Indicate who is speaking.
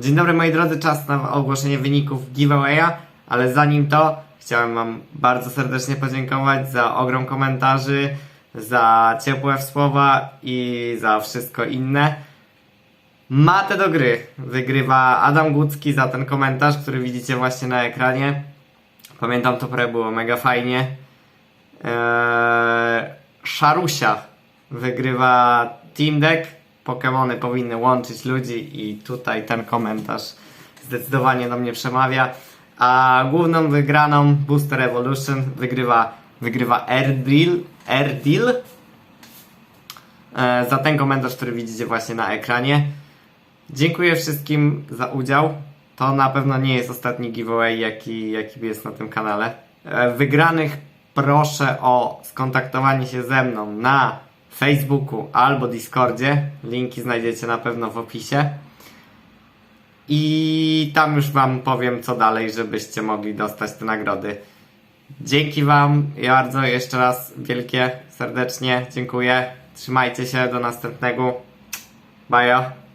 Speaker 1: Dzień dobry moi drodzy, czas na ogłoszenie wyników giveawaya, ale zanim to chciałem wam bardzo serdecznie podziękować za ogrom komentarzy, za ciepłe słowa i za wszystko inne. Matę do gry wygrywa Adam Gucki za ten komentarz, który widzicie właśnie na ekranie. Pamiętam to pre było mega fajnie. Eee, Szarusia wygrywa Team Deck. Pokémony powinny łączyć ludzi i tutaj ten komentarz zdecydowanie do mnie przemawia. A główną wygraną Booster Evolution wygrywa, wygrywa Erdrill, Erdil e, za ten komentarz, który widzicie właśnie na ekranie. Dziękuję wszystkim za udział. To na pewno nie jest ostatni giveaway, jaki, jaki jest na tym kanale. E, Wygranych proszę o skontaktowanie się ze mną na Facebooku albo Discordzie. Linki znajdziecie na pewno w opisie. I tam już Wam powiem, co dalej, żebyście mogli dostać te nagrody. Dzięki Wam bardzo jeszcze raz wielkie, serdecznie dziękuję. Trzymajcie się, do następnego. Bye.